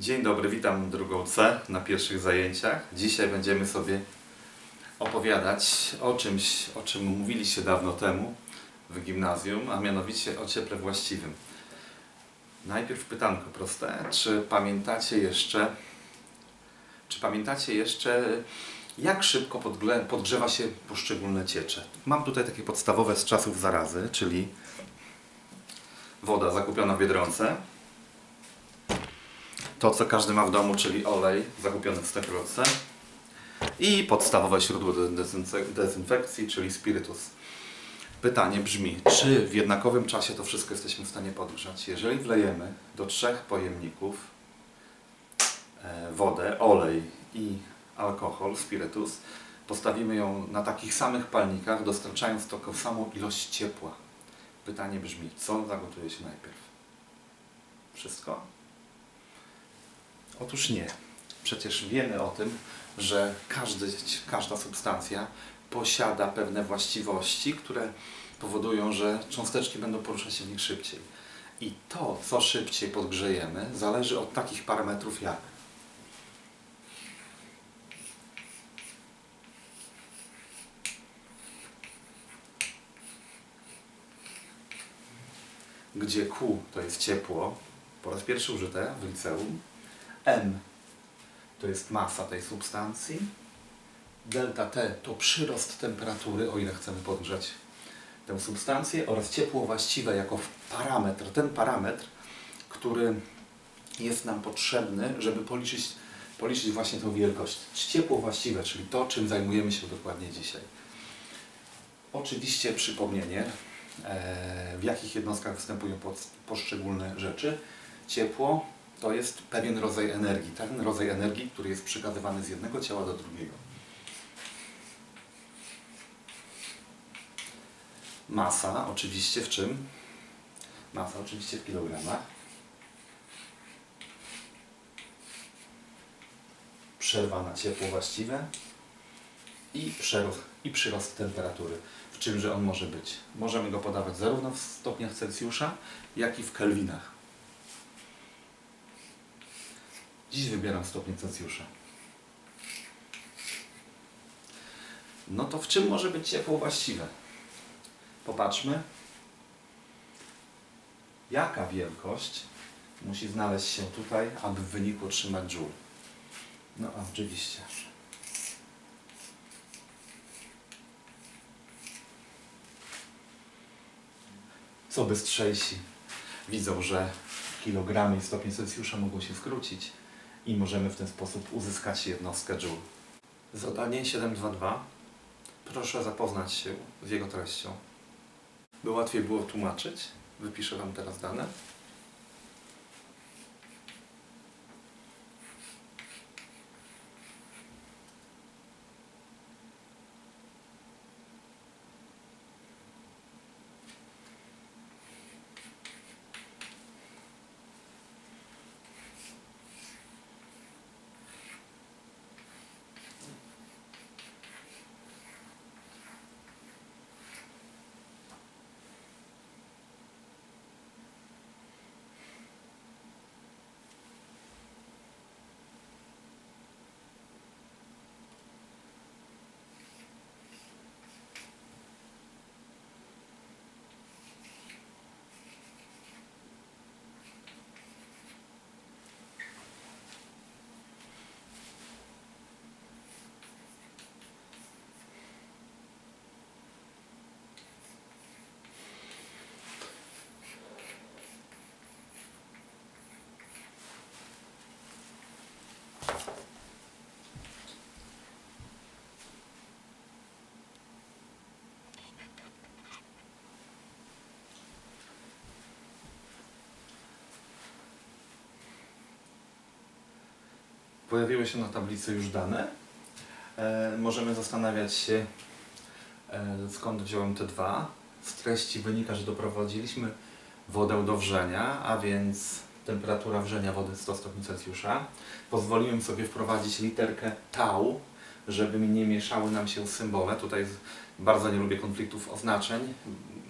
Dzień dobry, witam drugą C na pierwszych zajęciach. Dzisiaj będziemy sobie opowiadać o czymś, o czym mówiliście dawno temu w gimnazjum, a mianowicie o cieple właściwym. Najpierw pytanko proste, czy pamiętacie jeszcze, czy pamiętacie jeszcze, jak szybko podgrzewa się poszczególne ciecze? Mam tutaj takie podstawowe z czasów zarazy, czyli woda zakupiona w Biedronce, to, co każdy ma w domu, czyli olej zakupiony w steklotce i podstawowe źródło dezynfekcji, czyli spirytus. Pytanie brzmi, czy w jednakowym czasie to wszystko jesteśmy w stanie podgrzać? Jeżeli wlejemy do trzech pojemników e, wodę, olej i alkohol, spirytus, postawimy ją na takich samych palnikach, dostarczając taką samą ilość ciepła. Pytanie brzmi, co zagotuje się najpierw? Wszystko? Otóż nie. Przecież wiemy o tym, że każdy, każda substancja posiada pewne właściwości, które powodują, że cząsteczki będą poruszać się w nich szybciej. I to, co szybciej podgrzejemy, zależy od takich parametrów jak gdzie Q to jest ciepło, po raz pierwszy użyte w liceum, M to jest masa tej substancji, delta T to przyrost temperatury, o ile chcemy podgrzać tę substancję, oraz ciepło właściwe jako parametr, ten parametr, który jest nam potrzebny, żeby policzyć, policzyć właśnie tą wielkość. Ciepło właściwe, czyli to, czym zajmujemy się dokładnie dzisiaj. Oczywiście przypomnienie, e, w jakich jednostkach występują poszczególne rzeczy. Ciepło to jest pewien rodzaj energii, ten rodzaj energii, który jest przekazywany z jednego ciała do drugiego. Masa oczywiście w czym? Masa oczywiście w kilogramach. Przerwa na ciepło właściwe i przerost, i przyrost temperatury. W czymże on może być? Możemy go podawać zarówno w stopniach Celsjusza, jak i w kelwinach. Dziś wybieram stopień Celsjusza. No to w czym może być ciepło właściwe? Popatrzmy. Jaka wielkość musi znaleźć się tutaj, aby w wyniku otrzymać joule? No a oczywiście. Co bystrzejsi widzą, że kilogramy i stopień Celsjusza mogą się skrócić i możemy w ten sposób uzyskać jednostkę joule. Zadanie 722. Proszę zapoznać się z jego treścią. By łatwiej było tłumaczyć, wypiszę Wam teraz dane. Pojawiły się na tablicy już dane. E, możemy zastanawiać się, e, skąd wziąłem te dwa. Z treści wynika, że doprowadziliśmy wodę do wrzenia, a więc temperatura wrzenia wody 100 stopni Celsjusza. Pozwoliłem sobie wprowadzić literkę tau, żeby nie mieszały nam się symbole. Tutaj bardzo nie lubię konfliktów oznaczeń,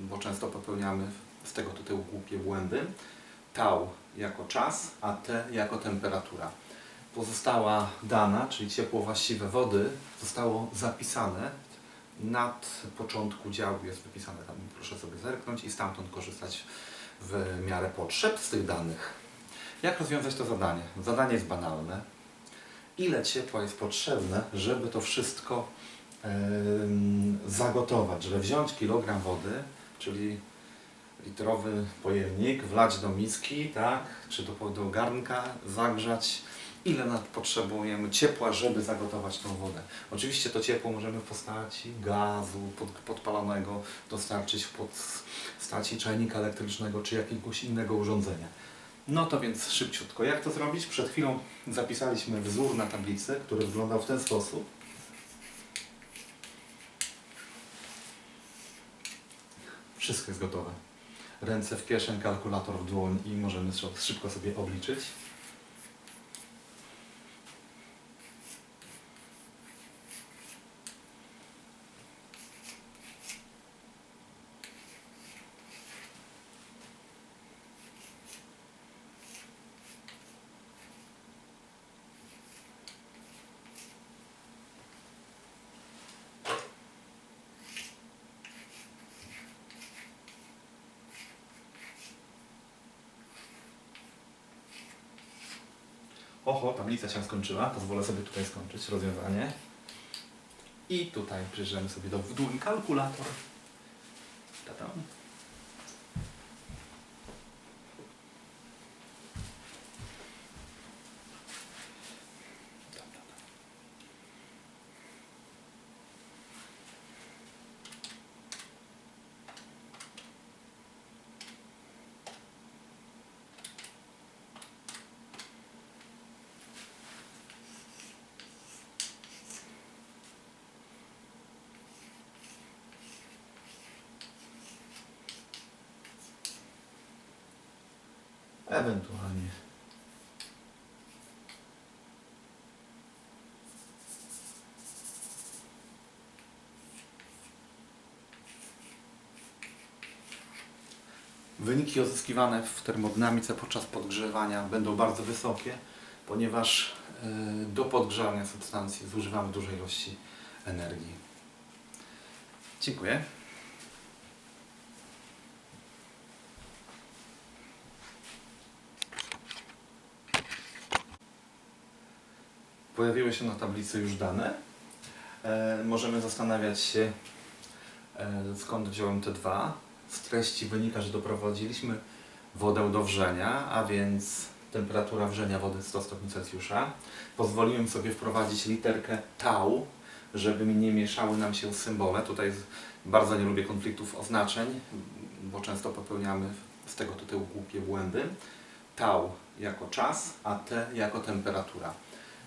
bo często popełniamy z tego tytułu głupie błędy. Tau jako czas, a T jako temperatura. Pozostała dana, czyli ciepło właściwe wody, zostało zapisane nad początku działu jest wypisane tam, proszę sobie zerknąć i stamtąd korzystać w miarę potrzeb z tych danych. Jak rozwiązać to zadanie? Zadanie jest banalne. Ile ciepła jest potrzebne, żeby to wszystko zagotować, żeby wziąć kilogram wody, czyli litrowy pojemnik, wlać do miski, tak, czy do, do garnka, zagrzać. Ile nad potrzebujemy ciepła, żeby zagotować tą wodę? Oczywiście to ciepło możemy w postaci gazu pod, podpalonego dostarczyć w postaci czajnika elektrycznego czy jakiegoś innego urządzenia. No to więc szybciutko. Jak to zrobić? Przed chwilą zapisaliśmy wzór na tablicy, który wyglądał w ten sposób. Wszystko jest gotowe. Ręce w kieszeń, kalkulator w dłoń i możemy szy- szybko sobie obliczyć. Oho, tablica się skończyła. Pozwolę sobie tutaj skończyć rozwiązanie. I tutaj bierzemy sobie do w dłoń kalkulator. Ewentualnie. Wyniki uzyskiwane w termodynamice podczas podgrzewania będą bardzo wysokie, ponieważ y, do podgrzania substancji zużywamy dużej ilości energii. Dziękuję. Pojawiły się na tablicy już dane. E, możemy zastanawiać się, e, skąd wziąłem te dwa. Z treści wynika, że doprowadziliśmy wodę do wrzenia, a więc temperatura wrzenia wody 100 stopni Celsjusza. Pozwoliłem sobie wprowadzić literkę tau, żeby nie mieszały nam się symbole. Tutaj bardzo nie lubię konfliktów oznaczeń, bo często popełniamy z tego tytułu głupie błędy. Tau jako czas, a T jako temperatura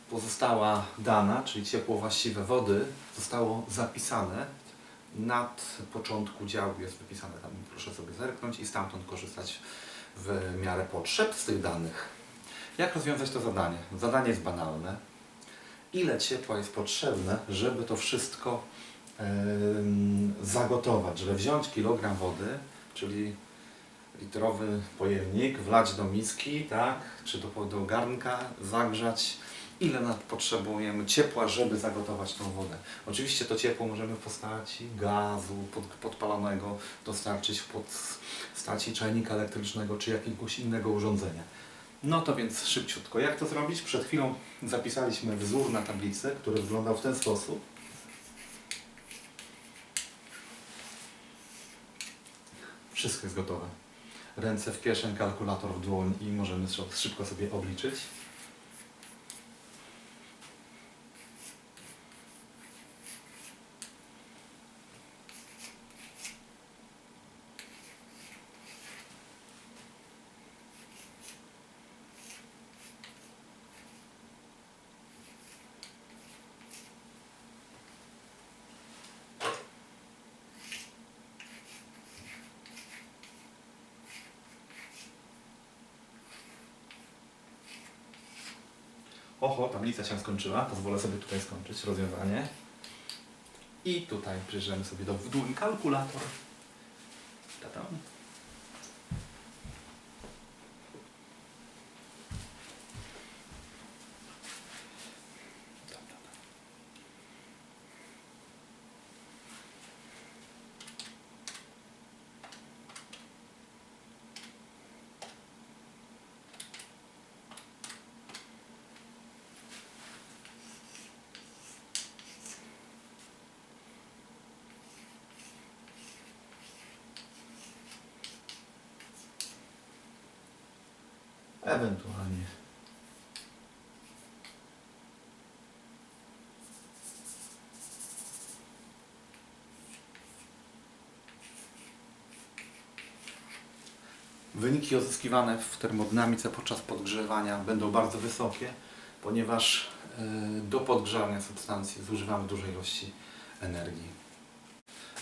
pozostała dana, czyli ciepło właściwe wody, zostało zapisane nad początku działu jest wypisane tam, proszę sobie zerknąć i stamtąd korzystać w miarę potrzeb z tych danych. Jak rozwiązać to zadanie? Zadanie jest banalne. Ile ciepła jest potrzebne, żeby to wszystko zagotować, żeby wziąć kilogram wody, czyli litrowy pojemnik, wlać do miski, tak, czy do, do garnka, zagrzać. Ile nad potrzebujemy ciepła, żeby zagotować tą wodę? Oczywiście to ciepło możemy w postaci gazu pod, podpalonego dostarczyć w postaci czajnika elektrycznego czy jakiegoś innego urządzenia. No to więc szybciutko. Jak to zrobić? Przed chwilą zapisaliśmy wzór na tablicy, który wyglądał w ten sposób. Wszystko jest gotowe. Ręce w kieszeń, kalkulator w dłoń i możemy szy- szybko sobie obliczyć. Oho, tablica się skończyła. Pozwolę sobie tutaj skończyć rozwiązanie. I tutaj bierzemy sobie do w dłoń kalkulator. Ewentualnie. Wyniki uzyskiwane w termodynamice podczas podgrzewania będą bardzo wysokie, ponieważ e, do podgrzewania substancji zużywamy duże ilości energii.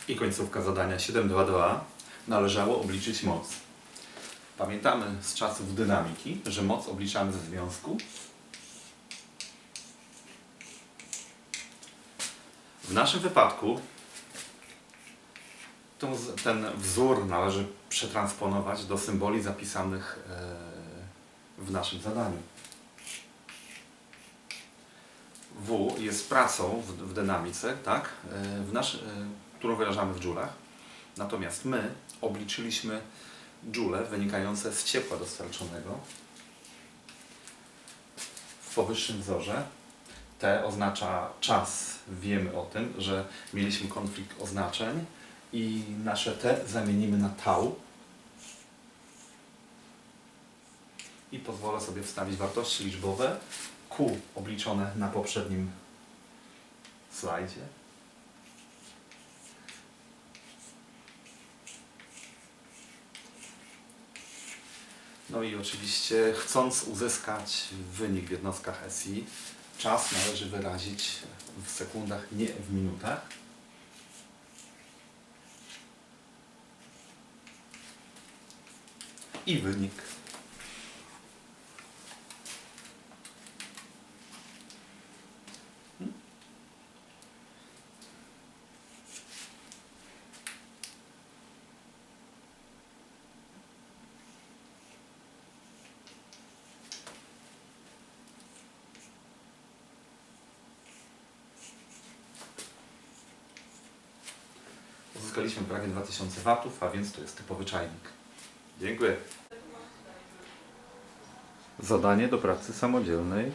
I końcówka zadania 7.2.2 należało obliczyć moc. Pamiętamy z czasów dynamiki, że moc obliczamy ze związku. W naszym wypadku ten wzór należy przetransponować do symboli zapisanych e, w naszym zadaniu. W jest pracą w, w dynamice, tak? E, w nasz, e, którą wyrażamy w dżulach. Natomiast my obliczyliśmy dżule wynikające z ciepła dostarczonego w powyższym wzorze. T oznacza czas. Wiemy o tym, że mieliśmy konflikt oznaczeń i nasze T zamienimy na tau. I pozwolę sobie wstawić wartości liczbowe Q obliczone na poprzednim slajdzie. No i oczywiście chcąc uzyskać wynik w jednostkach SI, czas należy wyrazić w sekundach, nie w minutach. I wynik. Uzyskaliśmy prawie 2000 watów, a więc to jest typowy czajnik. Dziękuję. Zadanie do pracy samodzielnej